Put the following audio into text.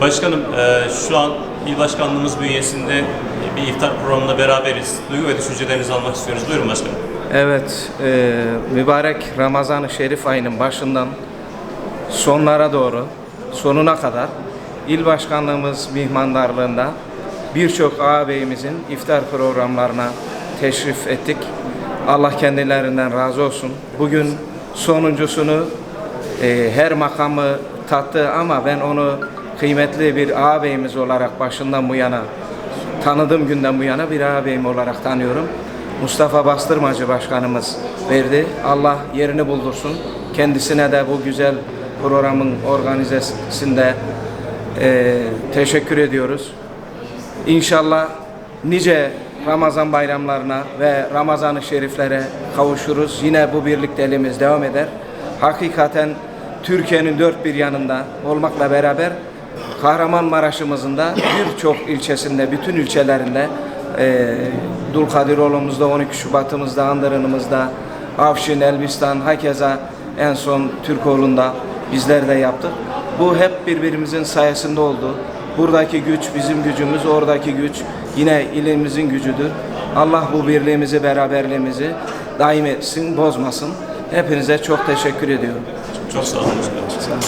Başkanım e, şu an il başkanlığımız bünyesinde bir iftar programında beraberiz. Duygu ve düşüncelerinizi almak istiyoruz. Buyurun başkanım. Evet, e, mübarek Ramazan-ı Şerif ayının başından sonlara doğru, sonuna kadar il başkanlığımız mihmandarlığında birçok ağabeyimizin iftar programlarına teşrif ettik. Allah kendilerinden razı olsun. Bugün sonuncusunu e, her makamı tattı ama ben onu kıymetli bir ağabeyimiz olarak başından bu yana tanıdığım günden bu yana bir ağabeyim olarak tanıyorum. Mustafa Bastırmacı Başkanımız verdi. Allah yerini buldursun. Kendisine de bu güzel programın organizesinde e, teşekkür ediyoruz. İnşallah nice Ramazan bayramlarına ve Ramazan-ı Şeriflere kavuşuruz. Yine bu birlikteliğimiz devam eder. Hakikaten Türkiye'nin dört bir yanında olmakla beraber Kahramanmaraş'ımızın da birçok ilçesinde, bütün ilçelerinde e, Dulkadiroğlu'muzda, 12 Şubat'ımızda, Andırın'ımızda, Afşin, Elbistan, hakeza en son Türkoğlu'nda bizler de yaptık. Bu hep birbirimizin sayesinde oldu. Buradaki güç bizim gücümüz, oradaki güç yine ilimizin gücüdür. Allah bu birliğimizi, beraberliğimizi daim etsin, bozmasın. Hepinize çok teşekkür ediyorum. Çok sağ olun başkanım.